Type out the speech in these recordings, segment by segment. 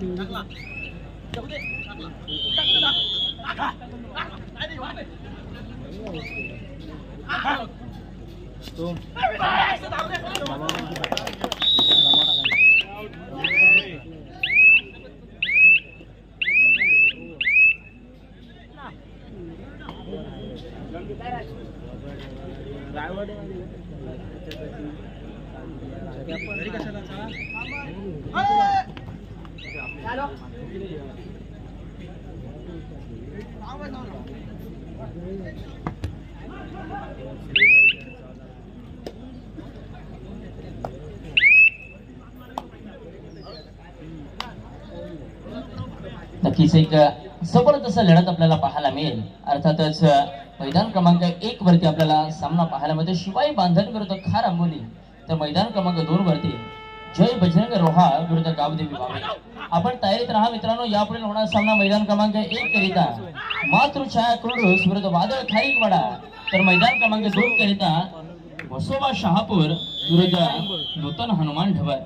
लागला रायवाडी नक्कीच एक जबरदस्त लढत आपल्याला पाहायला मिळेल. अर्थातच मैदान क्रमांक एक वरती आपल्याला सामना पाहायला मिळतो. शिवाय बांधण करतो खार आंबोली. तर मैदान क्रमांक दोन वरती जय बजरंग रोहा विरुद्ध गावदेवी बाबे. आपण तयारीत राहा मित्रांनो यापुढे होणारा सामना मैदान क्रमांक एक करिता. मातृछाया क्रोडूस विरुद्ध वादळ खारीकवाडा तर मैदान क्रमांक दोन करिता म्हसोबा शहापूर विरुद्ध नूतन हनुमान ढबर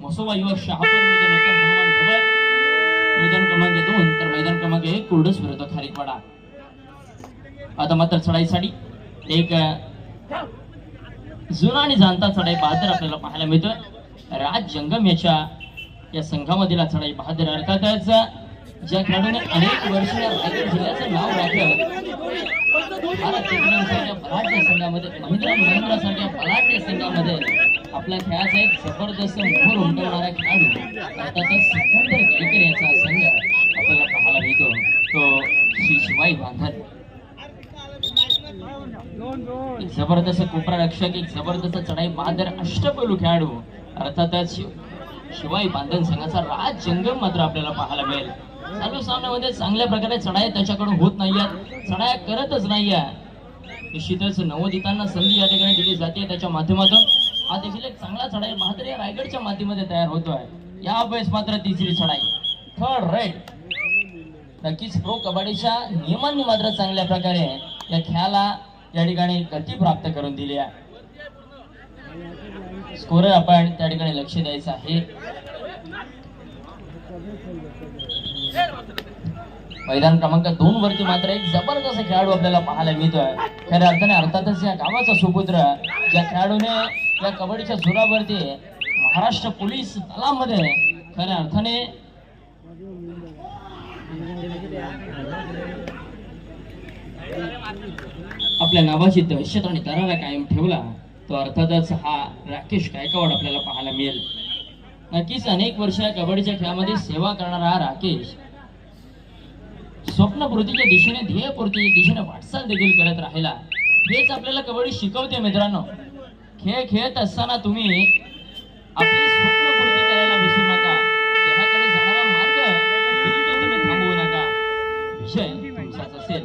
मसोबा युवक शहापूर विरुद्ध नूतन हनुमान ढबर मैदान क्रमांक दोन तर मैदान क्रमांक एक कुर्डस विरुद्ध खारीकवाडा आता मात्र चढाईसाठी एक जुना आणि जाणता चढाई बहादर आपल्याला पाहायला मिळतोय. राज जंगम याच्या या संघामधील चढाई बहादर. अर्थातच ज्या खेळाडूने अनेक वर्ष रायगड जिल्ह्याचं नाव राखलं भारत टेक्नॉलॉजीसारख्या बलाढ्य संघामध्ये महिंद्रा महिंद्रासारख्या बलाढ्य संघामध्ये आपल्या खेळाचा एक जबरदस्त मोहर उमटवणारा खेळाडू अर्थातच सिकंदर केळकर याचा संघ आपल्याला पाहायला मिळतो. तो श्री शिवाई बांधत जबरदस्त कोपरा रक्षक एक जबरदस्त चढाई बहादर अष्टपैलू खेळाडू अर्थातच शिव शिवाई बांधन संघाचा राज जंगम मात्र आपल्याला पाहायला मिळेल. चालू सामन्यामध्ये चांगल्या प्रकारे चढाई त्याच्याकडून होत नाहीये चढाया करतच नाहीये निश्चितच नवोदितांना संधी या ठिकाणी दिली जाते. त्याच्या माध्यमातून हा देखील एक चांगला चढाई बहादर या रायगडच्या मातीमध्ये तयार होतोय. या वेळेस मात्र तिसरी चढाई. थर्ड राईट नक्कीच प्रो कबड्डीच्या नियमांनी मात्र चांगल्या प्रकारे या खेळाला या ठिकाणी गती प्राप्त करून दिली आहे. स्कोर आपण त्या ठिकाणी लक्ष द्यायचं आहे. मैदान क्रमांक दोन वरती मात्र एक जबरदस्त खेळाडू आपल्याला पाहायला मिळतोय. खऱ्या अर्थाने अर्थातच या गावाचा सुपुत्र ज्या खेळाडूने या कबड्डीच्या सुरावरती महाराष्ट्र पोलीस दलामध्ये खऱ्या अर्थाने आपल्या नावाची दहशत आणि दरारा कायम ठेवला. तो अर्थातच हा राकेश गायकवाड आपल्याला पाहायला मिळेल. नक्कीच अनेक वर्ष या कबड्डीच्या खेळामध्ये सेवा करणारा हा राकेश स्वप्नपूर्तीच्या दिशेने ध्येयपूर्तीच्या दिशेने वाटचाल देखील करत राहिला. हेच आपल्याला कबड्डी शिकवते मित्रांनो. खेळ खेळत असताना तुम्ही आपली स्वप्नपूर्ती करायला विसरू नका. देहाकडे जाणारा मार्ग तुम्ही थांबवू नका. विषय तुमचाच असेल.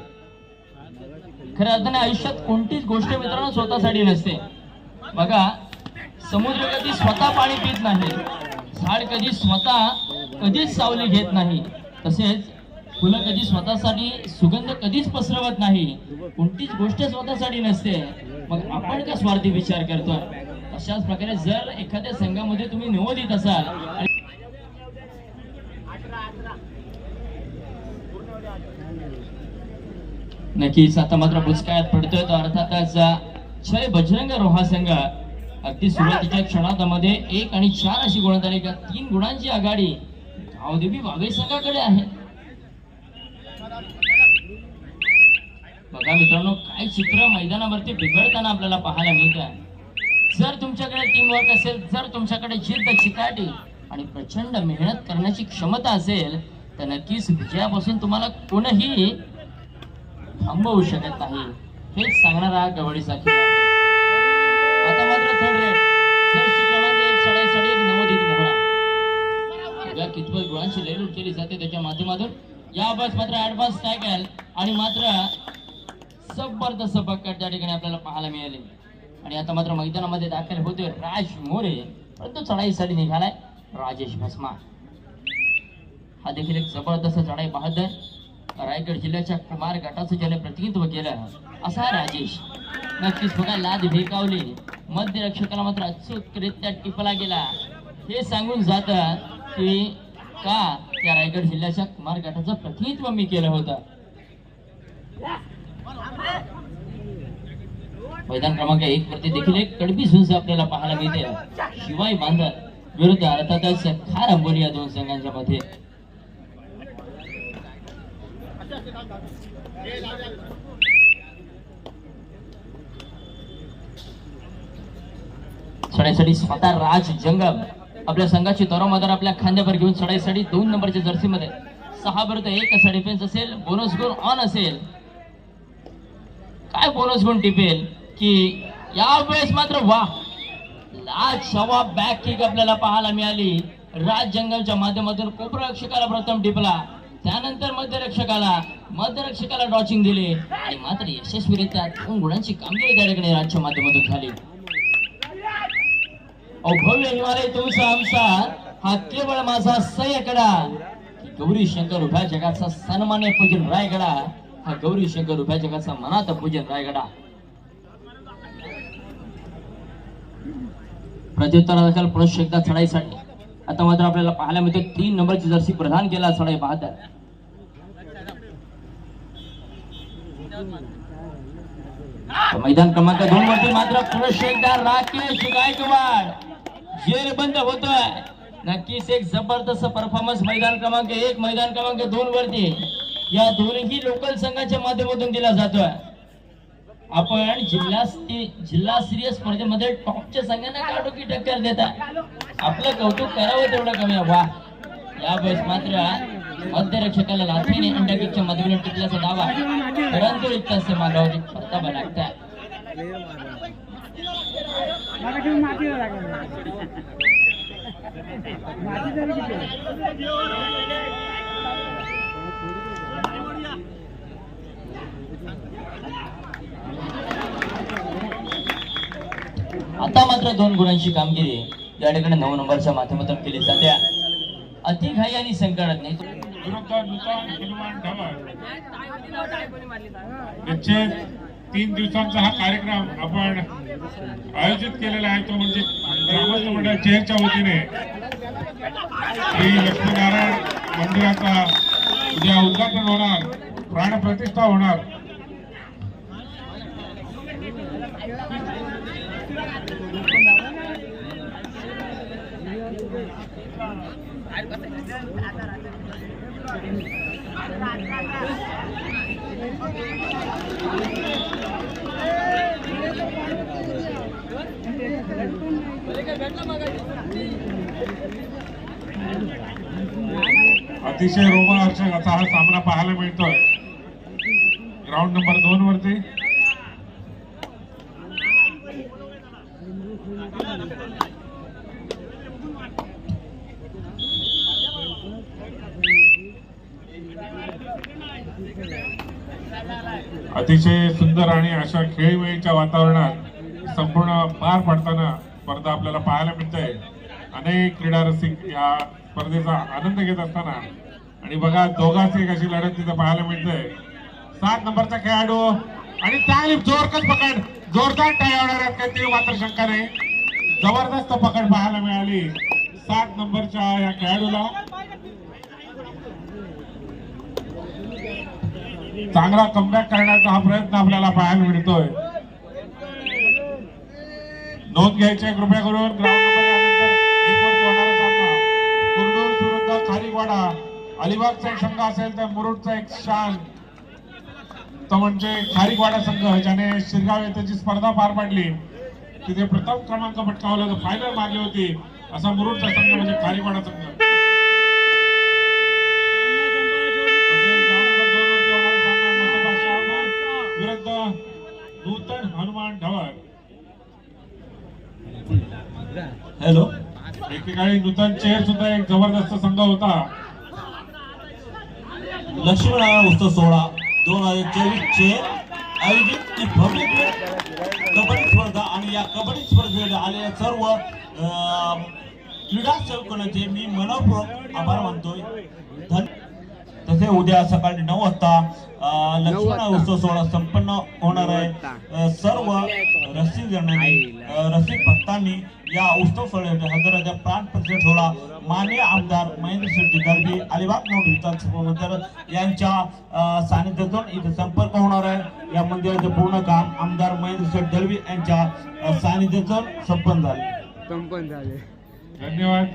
खऱ्या अर्थाने आयुष्यात कोणतीच गोष्ट मित्रांनो स्वतःसाठी नसते. बघा समुद्र कधी स्वतः पाणी पित नाही झाड कधी स्वतः कधीच सावली घेत नाही तसेच फुलं कधी स्वतःसाठी सुगंध कधीच पसरवत नाही कोणतीच गोष्ट स्वतःसाठी नसते. मग आपण का स्वार्थी विचार करतोय? अशाच प्रकारे जर एखाद्या संघामध्ये तुम्ही निवडित असाल आणि नक्कीच आता मात्र बुचकायात पडतोय तो अर्थातच क्षय बजरंग रोहा संघ अगदी सुरुवातीच्या क्षणामध्ये एक आणि चार अशी गुणतालिक तीन गुणांची आघाडी गावदेवी वाघे संघाकडे आहे. बघा मित्रांनो काय चित्र मैदानावरती बिघडताना आपल्याला पाहायला मिळत आहे जर तुमच्याकडे टीम वर्क असेल जर तुमच्याकडे जिद्द चिकाटी आणि प्रचंड मेहनत करण्याची क्षमता असेल तर नक्कीच विजयापासून तुम्हाला कोणही थांबवू शकत नाही. हेच सांगणार हा कबड्डीचा खेळ आता मात्र थर्ड क्रमांक एक साडेसाडी एक नवोदित मोहरा. बघा कितपत गुणांची लयलूट केली जाते त्याच्या माध्यमातून. या बस मात्र ऍडव्हान्स टॅकल आणि मात्र जबरदस्त बक्कट त्या ठिकाणी आपल्याला पाहायला मिळाले. आणि आता मात्र मैदानामध्ये दाखल होते राज मोरे. परंतु चढाईसाठी निघालाय राजेश भस्मा. हा देखील एक जबरदस्त चढाई पाहत रायगड जिल्ह्याच्या कुमार गटाचं ज्याने प्रतिनिधित्व केलं. असा राजेश. नक्कीच बघा लाद भेकावली. मध्यरक्षकाला मात्र अचूकरित्या टिपला गेला. हे सांगून जात की का त्या रायगड जिल्ह्याच्या कुमार गटाचं प्रतिनिधित्व मी केलं होतं. मैदान क्रमांक एक वरती देखील एक कडबी झुंज आपल्याला पाहायला मिळते. शिवाय बांधर विरुद्ध अर्थातच खार अंबोली या दोन संघांच्या मध्ये. चढाईसाठी स्वतः राज जंगम. आपल्या संघाची तरोमदार आपल्या खांद्यावर घेऊन चढाईसाठी दोन नंबरच्या जर्सीमध्ये. सहा बरोबर एक असा डिफेन्स असेल बोनस गुण ऑन असेल. काय बोनस गुण टिपेल? की यावेळेस मात्र वा लाज सवा बॅक किक आपल्याला पाहायला मिळाली. राज जंगमच्या माध्यमातून कोपरक्षकाला प्रथम टिपला. त्यानंतर मध्यरक्षकाला मध्यरक्षकाला डॉचिंग दिले आणि मात्र यशस्वीरित्या दोन गुणांची कामगिरी त्या ठिकाणी राज्य माध्यमातून झाली. अहो भव्य हिमालय तुमचा आमचा हा केवळ माझा सयकडा. गौरी शंकर उभ्या जगाचा सन्मान्य पूजन रायगडा. हा गौरी शंकर उभ्या जगाचा मनात पूजन रायगडा. प्रत्युत्तरादाखल दाखल एकदा चढाईसाठी आता मात्र आपल्याला पाहायला मिळतो तीन नंबरची जर्सी प्रदान केला चढाई पाहत आहे. मैदान क्रमांक दोन वरती मात्र पुरुष एकदा राकेश गायकवाड. जेरबंद होतोय. नक्कीच एक जबरदस्त परफॉर्मन्स मैदान क्रमांक एक मैदान क्रमांक दोन वरती. या दोन्ही लोकल संघाच्या माध्यमातून दिला जातोय. आपण जिल्हा जिल्हास्तरीय स्पर्धेमध्ये टॉपच्या संघांना काढोकी टक्कर देतात. आपलं कौतुक करावं तेवढं कमी आहे. वा. या बस मात्र मध्यरक्षकाला लाथीने अंडकिकच्या मधुरून टिकल्याचा दावा. परंतु एक असे मागावती परतावा लागतात माती तरी किती आता मात्र दोन गुणांची कामगिरी या ठिकाणी नऊ नंबरच्या माध्यमातून केली जाते. अति घाई आणि संकटात नाही निश्चित तीन दिवसांचा हा कार्यक्रम आपण आयोजित केलेला आहे तो म्हणजे ग्रामस्थ मंडळ चेअरच्या वतीने. श्री लक्ष्मीनारायण मंदिराचा उद्या उद्घाटन होणार प्राणप्रतिष्ठा होणार. अतिशय रोमहर्षक असा हा सामना पाहायला मिळतोय. ग्राउंड नंबर दोन वरती. अतिशय सुंदर आणि अशा खेळीवेळीच्या वातावरणात संपूर्ण पार पडताना स्पर्धा आपल्याला पाहायला मिळते. अनेक क्रीडा रसिक या स्पर्धेचा आनंद घेत असताना. आणि बघा दोघाच एक अशी लढत तिथं पाहायला मिळते. सात नंबरचा खेळाडू आणि चांगली जोरकच पकड. जोरदार टाळ्या होणार काही मात्र शंका नाही. जबरदस्त पकड पाहायला मिळाली. सात नंबरच्या या खेळाडूला चांगला कमबॅक करण्याचा हा प्रयत्न आपल्याला पाहायला मिळतोय. नोंद घ्यायची कृपया करून. ग्राउंड विरुद्ध खारीकवाडा अलिबागचा एक संघ असेल तर मुरुडचा एक शान. तो म्हणजे खारीकवाडा संघ ज्याने शिरगाव येथे जी स्पर्धा पार पाडली तिथे प्रथम क्रमांक पटकावला. तर फायनल मारली होती. असा मुरुडचा संघ म्हणजे खारीवाडा संघ. हॅलो एकेकाळी नूतन चेअर सुद्धा एक जबरदस्त संघ होता. लक्ष्मीनारायण उत्सव सोहळा दोन हजार चोवीस चे आयोजित रिपब्लिक कबड्डी स्पर्धा आणि या कबड्डी स्पर्धेत आलेल्या सर्व क्रीडा सेवकांचे मी मनपूर्वक आभार मानतोय. धन तसे उद्या सकाळी नऊ वाजता लक्ष्मण उत्सव सोहळा संपन्न होणार आहे. सर्व रसिक जणांनी अं, रसिक भक्तांनी या उत्सव सोहळ्याच्या हजराच्या प्राण प्रतिष्ठा सोहळा मान्य आमदार महेंद्र शेट्टी दळवी अलिबाग मोठ विधानसभा यांच्या सानिध्यातून इथे संपर्क होणार आहे. या मंदिराचे पूर्ण काम आमदार महेंद्र शेठ दळवी यांच्या सानिध्यातून संपन्न झाले. कंपन झाले. धन्यवाद.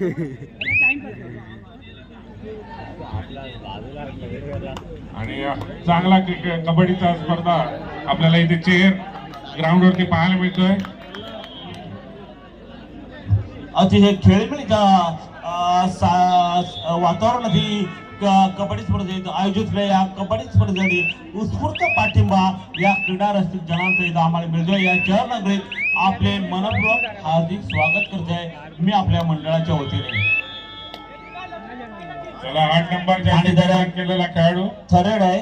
आणि चांगला क्रिकेट कबड्डीचा स्पर्धा. आपल्याला इथे चेअर ग्राउंडवरती पाहायला मिळतोय. अतिशय खेळीमेळीच्या अं, वातावरणात कबड्डी स्पर्धेत आयोजित केलेल्या या कबड्डी स्पर्धेसाठी उत्स्फूर्त पाठिंबा या क्रीडा रस्ते जनांचा इथं आम्हाला मिळतोय. या चरणनगरीत आपले मनपूर्वक हार्दिक स्वागत करते आहे मी आपल्या मंडळाच्या वतीने. चला आठ नंबर आणि जरा- केलेला खेळाडू. थरेड आहे.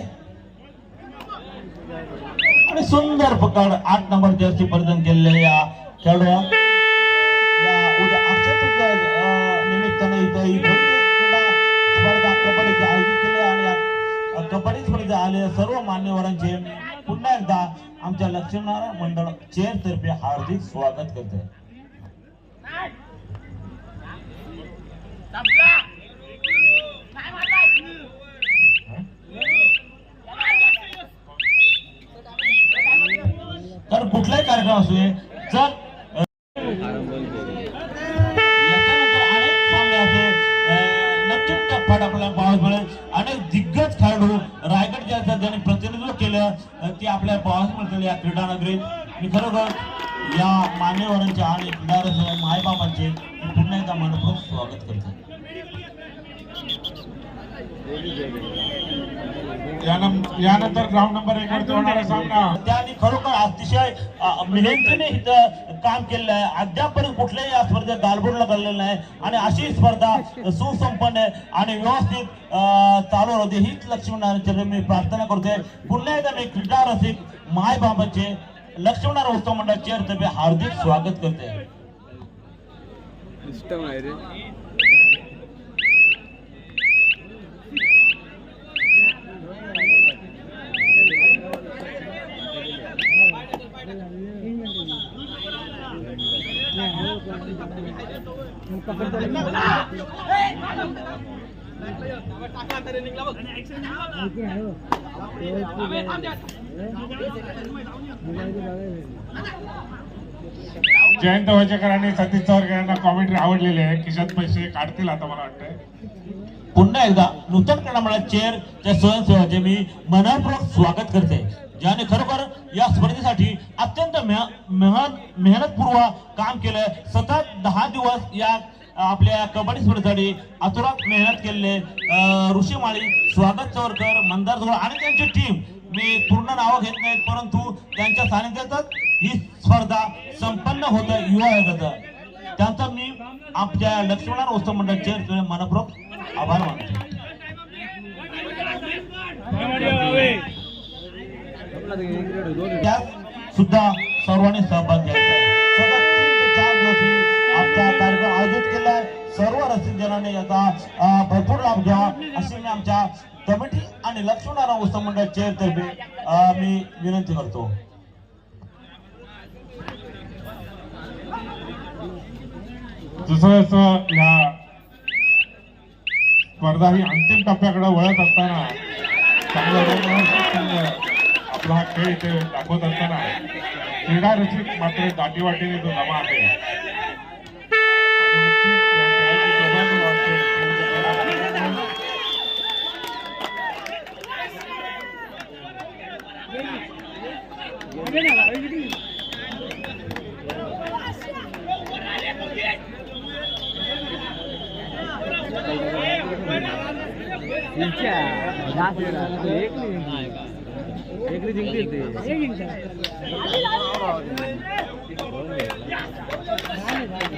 आणि सुंदर पकड आठ नंबर जर्सी परिधान केलेल्या या निमित्ताने इथं भव्य क्रीडा स्पर्धा कबड्डीची आयोजित केली आहे आणि या कबड्डी स्पर्धेत आलेल्या सर्व मान्यवरांचे पुन्हा एकदा आमच्या लक्ष्मीनारायण मंडळ चेअर तर्फे हार्दिक स्वागत करते तर कुठलाही कार्यक्रम असू दे जर अनेक अनेक दिग्गज खेळाडू रायगड जिल्ह्याचं प्रतिनिधित्व केलं ते आपल्या पाहायला मिळतील या क्रीडा नगरीत मी खरोखर या मान्यवरांच्या आणि मायबाबांचे पुन्हा एकदा मनपूर्वक स्वागत करतो. यानंतर ग्राउंड नंबर एक वरती होणारा सामना. त्यांनी खरोखर अतिशय मेहनतीने इथं काम केलेलं आहे. अद्यापर्यंत कुठल्याही या स्पर्धेत गालबोट लागलेलं नाही. आणि अशी स्पर्धा सुसंपन्न आहे आणि व्यवस्थित चालू होते. हीच लक्ष्मीनारायण मी प्रार्थना करतोय. पुन्हा एकदा मी क्रीडा रसिक माय बाबाचे लक्ष्मीनारायण उत्सव मंडळ चेअरतर्फे हार्दिक स्वागत करते जयंत वजेकर आणि सतीश चौरकर यांना कॉमेंट्री आवडलेली आहे. खिशात पैसे काढतील आता मला वाटतंय. पुन्हा एकदा नूतन चेअर चेअरच्या स्वयंसेवाचे मी मनपूर्वक स्वागत करते ज्याने खरोखर या स्पर्धेसाठी अत्यंत मेहनत मेहनतपूर्वक काम केलं सतत दहा दिवस या आपल्या कबड्डी स्पर्धेसाठी अतुरात मेहनत केलेले ऋषीमाळी स्वागत चौरकर मंदार जोड आणि त्यांची टीम मी पूर्ण नावं घेत नाहीत परंतु त्यांच्या सानिध्यातच ही स्पर्धा संपन्न होत युवा आयोगाचं त्यांचा मी आमच्या लक्ष्मीनारायण उत्सव मंडळाचे मनपूर्वक आभार मानतो. त्यात सुद्धा सर्वांनी सहभाग घ्यायचा ही कार्यक्रम आयोजित केला आहे सर्व रसिक जनांनी याचा भरपूर लाभ घ्यावा अशी मी आमच्या कमिटी आणि लक्ष्मीनारायण उत्सव मंडळ चेअरतर्फे मी विनंती करतो. जसं जसं या स्पर्धा ही अंतिम टप्प्याकडे वळत असताना आपला हा खेळ इथे दाखवत असताना क्रीडा रचित मात्र दाटीवाटीने तो जमा आहे. आणि निश्चित या खेळाची जोमाने वाटते एक जिंकतील